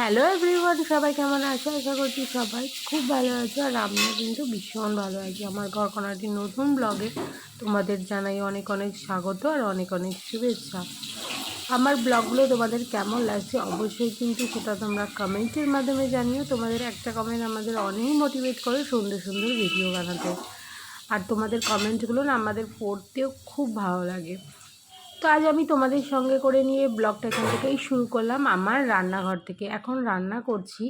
Hello everyone সবাই কেমন আছো? আশা করছি সবাই খুব ভালো আছো আর আমিও কিন্তু ভীষণ ভালো আছি। আমার ঘরকোনাটি নতুন ব্লগে তোমাদের জানাই অনেক অনেক স্বাগত আর অনেক অনেক শুভেচ্ছা। আমার ব্লগগুলো তোমাদের কেমন লাগছে অবশ্যই কিন্তু সেটা তোমরা কমেন্টের মাধ্যমে জানিও। তোমাদের একটা কমেন্ট আমাদের অনেক মোটিভেট করে সুন্দর সুন্দর ভিডিও বানাতে। আর তোমাদের কমেন্টগুলো না আমাদের পড়তেও খুব ভালো লাগে। তো আজ আমি তোমাদের সঙ্গে করে নিয়ে ব্লগটা এখান থেকেই শুরু করলাম, আমার রান্নাঘর থেকে। এখন রান্না করছি।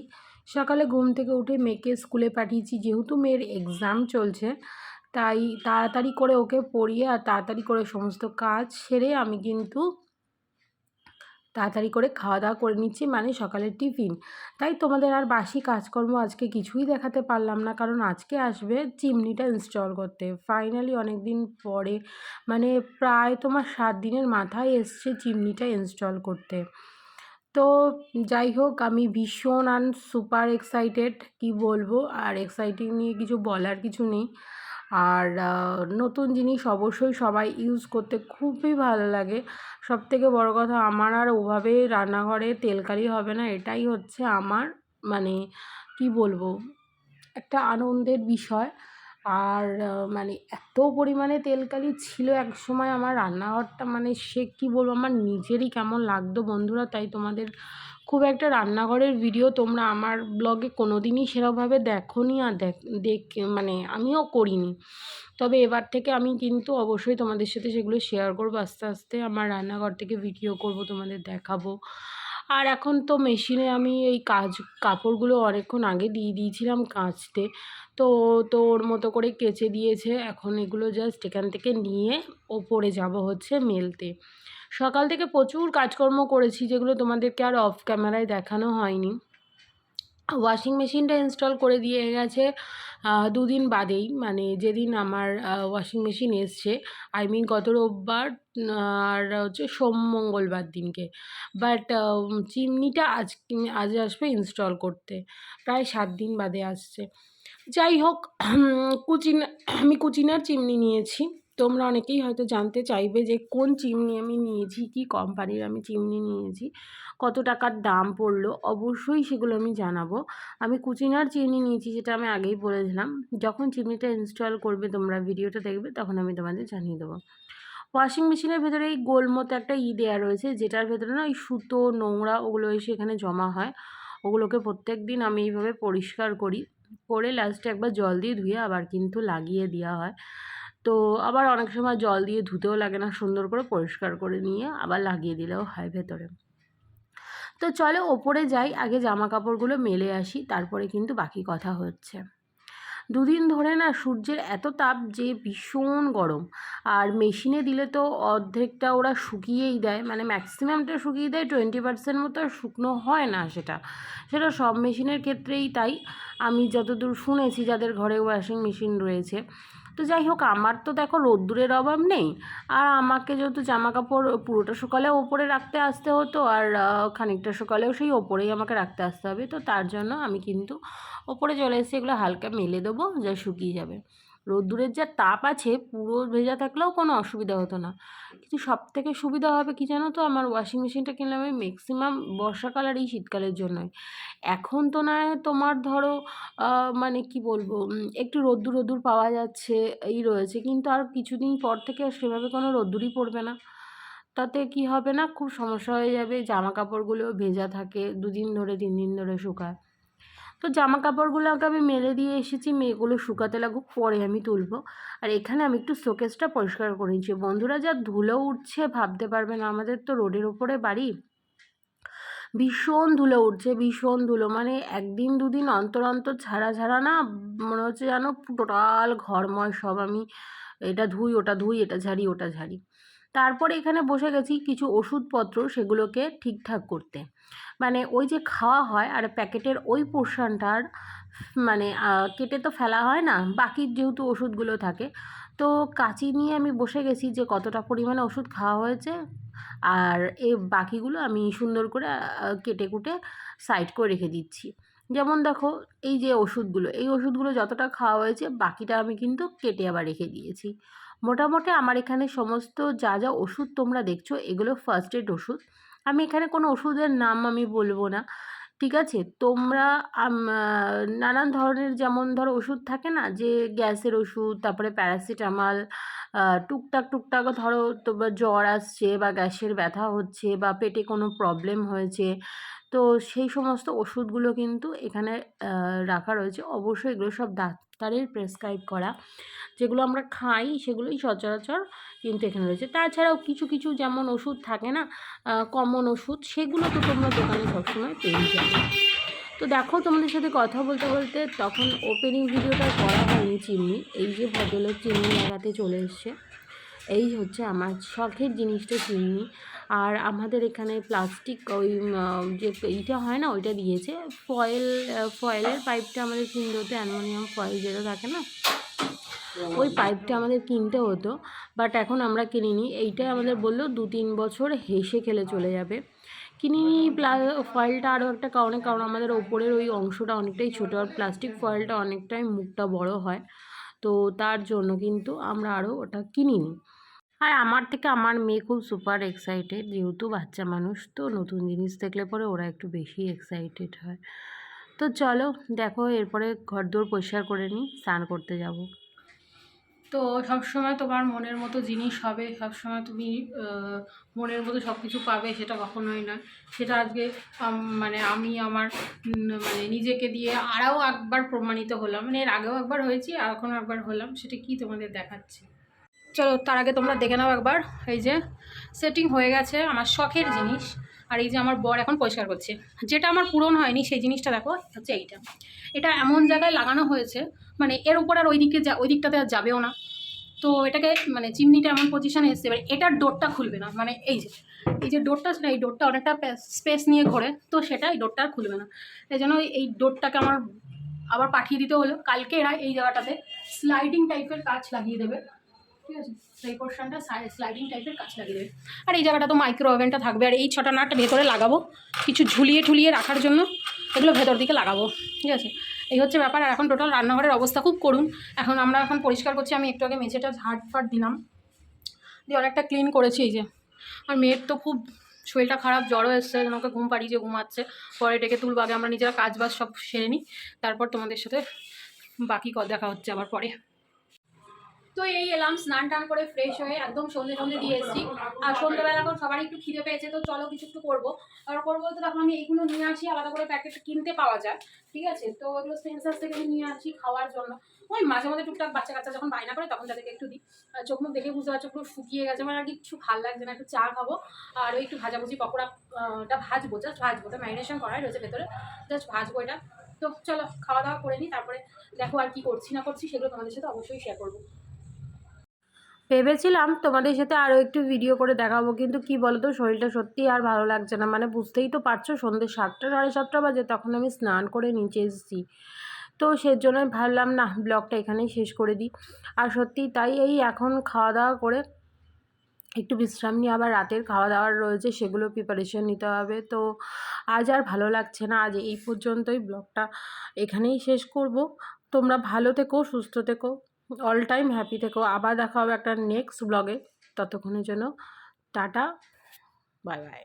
সকালে ঘুম থেকে উঠে মেয়েকে স্কুলে পাঠিয়েছি, যেহেতু মেয়ের এক্সাম চলছে, তাই তাড়াতাড়ি করে ওকে পড়িয়ে আর তাড়াতাড়ি করে সমস্ত কাজ সেরে আমি কিন্তু তাড়াতাড়ি করে খাওয়া দাওয়া করে নিচ্ছি মানে সকালের টিফিন। তাই তোমাদের আর বাসি কাজকর্ম আজকে কিছুই দেখাতে পারলাম না, কারণ আজকে আসবে চিমনিটা ইনস্টল করতে। ফাইনালি অনেক দিন পরে মানে প্রায় তোমার সাত দিনের মাথায় এসছে চিমনিটা ইনস্টল করতে। তো যাই হোক, আমি ভীষণ আন সুপার এক্সাইটেড কি বলব? আর এক্সাইটিং নিয়ে কিছু বলার কিছু নেই। আর নতুন জিনিস অবশ্যই সবাই ইউজ করতে খুবই ভালো লাগে। সব থেকে বড়ো কথা আমার আর ওভাবে রান্নাঘরে তেলকালি হবে না, এটাই হচ্ছে আমার মানে কি বলব, একটা আনন্দের বিষয়। আর মানে এত পরিমাণে তেলকালি ছিল এক সময় আমার রান্নাঘরটা মানে সে কী বলব, আমার নিজেরই কেমন লাগতো বন্ধুরা, তাই তোমাদের খুব একটা রান্নাঘরের ভিডিও তোমরা আমার ব্লগে কোনো দিনই সেরকমভাবে দেখো নি আর দেখ দেখ মানে আমিও করিনি। তবে এবার থেকে আমি কিন্তু অবশ্যই তোমাদের সাথে সেগুলো শেয়ার করব, আস্তে আস্তে আমার রান্নাঘর থেকে ভিডিও করব, তোমাদের দেখাবো। আর এখন তো মেশিনে আমি এই কাজ, কাপড়গুলো অনেকক্ষণ আগে দিয়ে দিয়েছিলাম কাচতে। তো তো ওর মতো করে কেচে দিয়েছে, এখন এগুলো জাস্ট এখান থেকে নিয়ে ওপরে যাব হচ্ছে মেলতে। সকাল থেকে প্রচুর কাজকর্ম করেছি, যেগুলো তোমাদেরকে আর অফ ক্যামেরায় দেখানো হয়নি। ওয়াশিং মেশিনটা ইনস্টল করে দিয়ে গেছে দুদিন বাদেই। মানে যেদিন আমার ওয়াশিং মেশিন এসছে আই মিন গত রোববার আর হচ্ছে সোম মঙ্গলবার দিনকে। বাট চিমনিটা আজ আজ আসবে ইনস্টল করতে। প্রায় সাত দিন বাদে আসছে। যাই হোক কুচিনা, আমি কুচিনার চিমনি নিয়েছি। তোমরা অনেকেই হয়তো জানতে চাইবে যে কোন চিমনি আমি নিয়েছি, কি কোম্পানির আমি চিমনি নিয়েছি, কত টাকার দাম পড়ল, অবশ্যই সেগুলো আমি জানাব। আমি কুচিনার চিমনি নিয়েছি যেটা আমি আগেই বলেছিলাম যখন চিমনিটা ইনস্টল করবে তোমরা ভিডিওটা দেখবে, তখন আমি তোমাদের জানিয়ে দেবো। ওয়াশিং মেশিনের ভেতরে এই গোল মতো একটা ই দেওয়া রয়েছে, যেটার ভেতরে না ওই সুতো, নোংরা ওগুলো এসে এখানে জমা হয়। ওগুলোকে প্রত্যেক দিন আমি এইভাবে পরিষ্কার করি। করে লাস্টে একবার জল দিয়ে ধুয়ে আবার কিন্তু লাগিয়ে দেওয়া হয়। তো আবার অনেক সময় জল দিয়ে ধুতেও লাগে না সুন্দর করে পরিষ্কার করে নিয়ে আবার লাগিয়ে দিলেও হয় ভেতরে। তো চলো ওপরে যাই, আগে জামা কাপড়গুলো মেলে আসি, তারপরে কিন্তু বাকি কথা হচ্ছে। দুদিন ধরে না সূর্যের এত তাপ যে ভীষণ গরম। আর মেশিনে দিলে তো অর্ধেকটা ওরা শুকিয়েই দেয় মানে ম্যাক্সিমামটা শুকিয়ে দেয় টোয়েন্টি পার্সেন্ট মতো, আর শুকনো হয় না সেটা। সেটা সব মেশিনের ক্ষেত্রেই তাই। আমি যতদূর শুনেছি যাদের ঘরে ওয়াশিং মেশিন রয়েছে তো যাই হোক, আমার তো দেখো রোদ্দুরের অভাব নেই। আর আমাকে যেহেতু জামা কাপড় পুরোটা সকালে ওপরে রাখতে আসতে হতো, আর খানিকটা সকালেও সেই ওপরেই আমাকে রাখতে আসতে হবে। তো তার জন্য আমি কিন্তু ওপরে চলে এসে এগুলো হালকা মেলে দেবো, যা শুকিয়ে যাবে। রোদ্দুরের যা তাপ আছে, পুরো ভেজা থাকলেও কোনো অসুবিধা হতো না। কিন্তু সব থেকে সুবিধা হবে কি জানো তো? আমার ওয়াশিং মেশিনটা কিনলাম আমি ম্যাক্সিমাম বর্ষাকাল আর এই শীতকালের জন্যই। এখন তো না তোমার ধরো মানে কি বলব একটু রোদ্দুর রোদ্দুর পাওয়া যাচ্ছে, এই রয়েছে। কিন্তু আর কিছুদিন পর থেকে আর সেভাবে কোনো রোদ্দুরই পড়বে না। তাতে কি হবে না? খুব সমস্যা হয়ে যাবে জামা কাপড়গুলো ভেজা থাকে, দুদিন ধরে তিন দিন ধরে শুকায়। তো জামা কাপড়গুলোকে আমি মেলে দিয়ে এসেছি, মেয়েগুলো শুকাতে লাগুক, পরে আমি তুলবো। আর এখানে আমি একটু শোকেসটা পরিষ্কার করে নিচ্ছি। বন্ধুরা, যা ধুলো উঠছে, ভাবতে পারবে না আমাদের তো রোডের ওপরে বাড়ি। ভীষণ ধুলো উঠছে, ভীষণ ধুলো। মানে একদিন দুদিন অন্তর অন্তর ছাড়া ছাড়া না, মনে হচ্ছে যেন টোটাল ঘরময় সব আমি, এটা ধুই, ওটা ধুই, এটা ঝাড়ি, ওটা ঝাড়ি। তারপরে এখানে বসে গেছি কিছু ওষুধপত্র সেগুলোকে ঠিকঠাক করতে। মানে ওই যে খাওয়া হয় আর প্যাকেটের ওই পোর্শনটার মানে কেটে তো ফেলা হয় না, বাকি যেহেতু ওষুধগুলো থাকে। তো কাঁচি নিয়ে আমি বসে গেছি যে কতটা পরিমাণে ওষুধ খাওয়া হয়েছে আর এ বাকিগুলো আমি সুন্দর করে কেটে কুটে সাইড করে রেখে দিচ্ছি। যেমন দেখো, এই যে ওষুধগুলো, এই ওষুধগুলো যতটা খাওয়া হয়েছে বাকিটা আমি কিন্তু কেটে আবার রেখে দিয়েছি। মোটামুটি আমার এখানে সমস্ত যা যা ওষুধ তোমরা দেখছ, এগুলো ফার্স্ট এড ওষুধ। আমি এখানে কোনো ওষুধের নাম আমি বলব না, ঠিক আছে? তোমরা নানান ধরনের যেমন ধরো ওষুধ থাকে না, যে গ্যাসের ওষুধ, তারপরে প্যারাসিটামল টুকটাক টুকটাক ধরো তোমার জ্বর আসছে বা গ্যাসের ব্যথা হচ্ছে বা পেটে কোনো প্রবলেম হয়েছে তো সেই সমস্ত ওষুধগুলো কিন্তু এখানে রাখা রয়েছে। অবশ্যই এগুলো সব ডাক্তারের প্রেসক্রাইব করা। যেগুলো আমরা খাই সেগুলোই সচরাচর কিন্তু এখানে রয়েছে। তাছাড়াও কিছু কিছু যেমন ওষুধ থাকে না কমন ওষুধ, সেগুলো তো তোমরা দোকানে সবসময় পেয়ে যাবে। তো দেখো তোমাদের সাথে কথা বলতে বলতে তখন ওপেনিং ভিডিওটা করা হয়নি চিমনি। এই যে ভদ্রলোক চিমনি লাগাতে চলে এসছে। এই হচ্ছে আমার শখের জিনিসটা চিমনি আর আমাদের এখানে প্লাস্টিক ওই যে এইটা হয় না, ওইটা দিয়েছে। ফয়েল ফয়েলের পাইপটা আমাদের কিনতে হতো, অ্যালুমিনিয়াম ফয়েল যেটা থাকে না? ওই পাইপটা আমাদের কিনতে হতো বাট এখন আমরা কিনিনি। এইটাই আমাদের বলল দু তিন বছর হেসে খেলে চলে যাবে। কিনিনি প্লাস ফয়েলটা আরও একটা কারণে, কারণ আমাদের ওপরের ওই অংশটা অনেকটাই ছোটো, আর প্লাস্টিক ফয়েলটা অনেকটাই মুখটা বড় হয়। তো তার জন্য কিন্তু আমরা আরও ওটা কিনিনি। আর আমার থেকে আমার মেয়ে খুব সুপার এক্সাইটেড যেহেতু বাচ্চা মানুষ, তো নতুন জিনিস দেখলে পরে ওরা একটু বেশি এক্সাইটেড হয়। তো চলো, দেখো, এরপরে ঘর ঘরদোর পরিষ্কার করে নিই, স্নান করতে যাব। তো সবসময় তোমার মনের মতো জিনিস হবে, সবসময় তুমি মনের মতো সব কিছু পাবে সেটা কখনোই নয়। সেটা আজকে মানে আমি আমার মানে নিজেকে দিয়ে আরও একবার প্রমাণিত হলাম। মানে এর আগেও একবার হয়েছি, আর এখনও একবার হলাম। সেটা কি তোমাদের দেখাচ্ছি? চলো, তার আগে তোমরা দেখে নাও একবার। এই যে সেটিং হয়ে গেছে আমার শখের জিনিস। আর এই যে আমার বর এখন পরিষ্কার করছে। যেটা আমার পূরণ হয়নি, সেই জিনিসটা দেখো, হচ্ছে এইটা। এটা এমন জায়গায় লাগানো হয়েছে মানে এর উপর আর ওই দিকে যা, ওই দিকটাতে আর যাবেও না। তো এটাকে মানে চিমনিটা এমন পজিশানে এসছে, এবার এটার ডোরটা খুলবে না। মানে এই যে এই যে ডোরটা না এই ডোরটা অনেকটা স্পেস নিয়ে ঘোরে, তো সেটা এই ডোরটা আর খুলবে না। এই জন্য এই ডোরটাকে আমার, আবার পাঠিয়ে দিতে হলো। কালকে এরা এই জায়গাটাতে স্লাইডিং টাইপের কাজ লাগিয়ে দেবে। ঠিক আছে? স্লাইডিং টাইপের কাজ লাগিয়ে আর এই জায়গাটা তো মাইক্রো ওভেনটা থাকবে। আর এই ছটা নাট ভেতরে লাগাবো। কিছু ঝুলিয়ে ঠুলিয়ে রাখার জন্য এগুলো ভেতর দিকে লাগাবো। ঠিক আছে? এই হচ্ছে ব্যাপার। আর এখন টোটাল রান্নাঘরের অবস্থা খুব করুন। এখন আমরা এখন পরিষ্কার করছি। আমি একটু আগে মেঝেটা ঝাড় ফাট দিলাম। দিয়ে অনেকটা ক্লিন করেছি এই যে। আর মেয়ের তো খুব শরীরটা খারাপ, জ্বরও এসছে। যেন ওকে ঘুম পাড়িয়ে যে ঘুমাচ্ছে। পরে ডেকে তুলবো। আগে আমরা নিজেরা কাজ বাজ সব সেরে নিই। তারপর তোমাদের সাথে বাকি দেখা হচ্ছে আবার পরে। তো এই এলাম স্নান টান করে ফ্রেশ হয়ে একদম সন্ধে সন্ধে দিয়ে এসেছি। আর সন্ধ্যেবেলা এখন সবারই একটু খিদে পেয়েছে তো চলো কিছু একটু করব। আর করব তো তখন আমি এইগুলো নিয়ে আসি আলাদা করে প্যাকেট কিনতে পাওয়া যায় ঠিক আছে? তো ওগুলো সেন্সার থেকে আমি নিয়ে আসি খাওয়ার জন্য। ওই মাঝে মাঝে টুকটাক বাচ্চা কাচ্চা যখন বায়না করে তখন তাদেরকে একটু দিই। চোখ মুখ দেখে বুঝতে পারছ পুরো শুকিয়ে গেছে মানে আর কিছু ভালো লাগছে না একটু চা খাব। আর ওই একটু ভাজাভুজি পকোড়া আহ, ভাজবো জাস্ট ভাজবো ওটা ম্যারিনেশন করাই রয়েছে ভেতরে। জাস্ট ভাজবো এটা। তো চলো খাওয়া দাওয়া করে নিই তারপরে দেখো আর কি করছি না করছি সেগুলো তোমাদের সাথে অবশ্যই শেয়ার করব। ভেবেছিলাম তোমাদের সাথে আরও একটু ভিডিও করে দেখাবো, কিন্তু কি বলতো, শরীরটা সত্যিই আর ভালো লাগছে না। মানে বুঝতেই তো পারছ সন্ধ্যে সাতটা, সাড়ে সাতটা বাজে, তখন আমি স্নান করে নিচে এসেছি। তো সেজন্য ভাবলাম, না ব্লগটা এখানেই শেষ করে দিই। আর সত্যি তাই এই এখন খাওয়া দাওয়া করে একটু বিশ্রাম নিয়ে আবার রাতের খাওয়া দাওয়ার রয়েছে, সেগুলো প্রিপারেশন নিতে হবে। তো আজ আর ভালো লাগছে না, আজ এই পর্যন্তই ব্লগটা এখানেই শেষ করব। তোমরা ভালো থেকো, সুস্থ থেকো। অল টাইম হ্যাপি থেকো। আবার দেখা হবে একটা নেক্সট ব্লগে ততক্ষণের জন্য টাটা। Bye bye